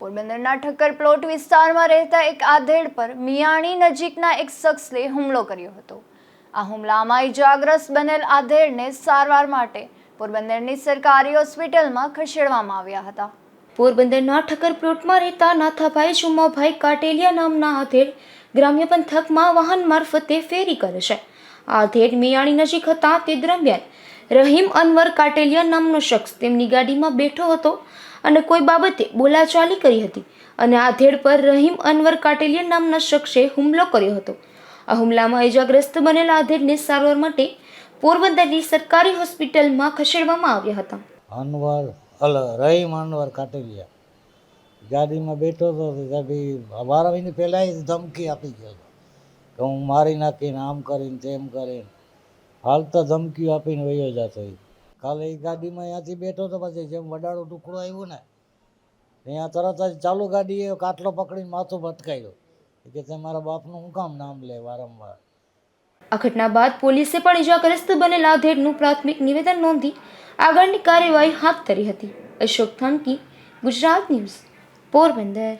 પોરબંદરના ઠક્કર પ્લોટ વિસ્તારમાં રહેતા એક આધેડ પર મિયાણી નજીકના એક શખ્સે હુમલો કર્યો હતો. આ હુમલામાં ઇજાગ્રસ્ત બનેલ આધેડને સારવાર માટે પોરબંદરની સરકારી હોસ્પિટલમાં ખસેડવામાં આવ્યા હતા. પોરબંદરના ઠક્કર પ્લોટમાં રહેતા નાથાભાઈ ચુમ્માભાઈ કાટેલિયા નામના આધેડ ગ્રામ્ય પંથકમાં વાહન મારફતે ફેરી કરે છે. આધેડ મિયાણી નજીક હતા તે દરમિયાન રહીમ અનવર કાટેલિયા નામનો શખ્સ તેમની ગાડીમાં બેઠો હતો અને કોઈ બાબતે બોલાચાલી કરી હતી. અને આધેડ પર રહીમ અનવર કાટેલિયા નામના શખ્સે હુમલો કર્યો હતો. આ હુમલામાં ઇજાગ્રસ્ત બનેલા આધેડને સારવાર માટે પોરબંદરની સરકારી હોસ્પિટલમાં ખસેડવામાં આવ્યા હતા. અનવર, અલ, રહીમ અનવર કાટેલિયા. ગાડીમાં બેઠો હતો ગાડી બાર મહિને પહેલાં ધમકી આપી ગયો હતો. કે હું મારી નાખીને આમ કરીને તેમ કરીને. હાલ તો ધમકીઓ આપીને વયો જતો એ કાલે એ ગાડીમાં અહીંયાથી બેઠો તો પછી જેમ વડાળો ટુકડો આવ્યો ને અહીંયા તરત જ ચાલુ ગાડીએ કાટલો પકડીને માથું ભટકાયો. કે તે મારા બાપનું હું કામ નામ લે વારંવાર? આ ઘટના બાદ પોલીસે પણ ઇજાગ્રસ્ત બનેલા ધેડનું પ્રાથમિક નિવેદન નોંધી આગળની કાર્યવાહી હાથ ધરી હતી. અશોક થાનકી ગુજરાત ન્યૂઝ, પોરબંદર.